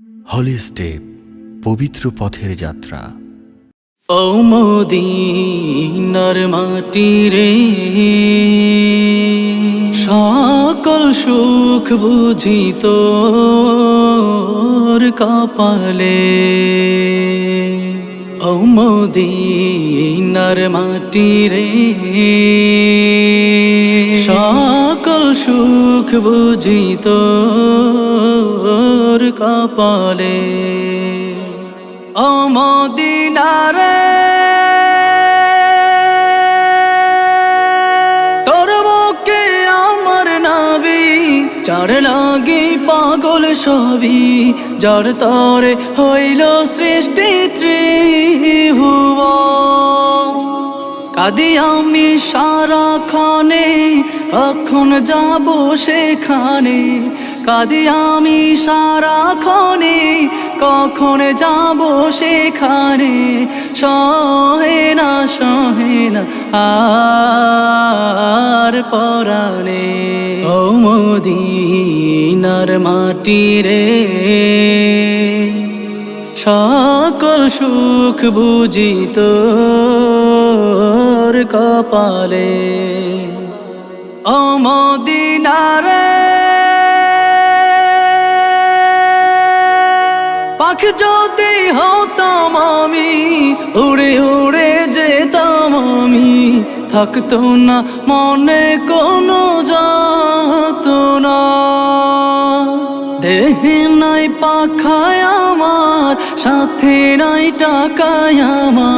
হলি step পবিত্র পথের যাত্রা। ও মদিনার মাটি রে, সকল সুখ বুঝিত কপালে। ও মদিনার মাটি রে সুখ কপালে। মদিনারে, তোর বুকে আমার নাবি চার লাগি পাগল সবই যার তরে হইল সৃষ্টি ত্রিভুব। কাদি আমি সারাক্ষণে, কখন যাব সেখানে? কাদি আমি সারাক্ষণে, কখন যাব সেখানে? সহে না সহে না, আর পরাণে। ও মদিনার মাটি রে, সকল সুখ বুঝিত। কপালে, অমদিনারে। পাখ যদি হতাম আমি, উড়ে উড়ে যেতাম আমি, থাকতো না মনে কোনো যাত না দেহে নাই পাখায় আমার, সাথে নাই টাকায় আমার।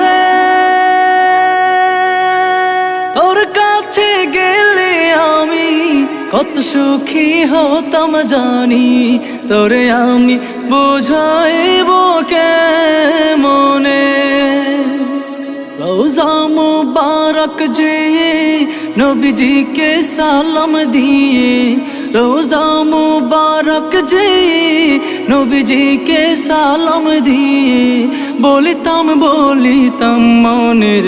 গেলে আমি কত সুখী হতাম জানি। তোরে আমি বোঝাইব মনে রোজা মুবারক যে নবীজিকে সালাম দিয়ে রোজা মুবারক যে নবীজিকে সালাম দিয়ে, বলিতাম বলিতাম মনের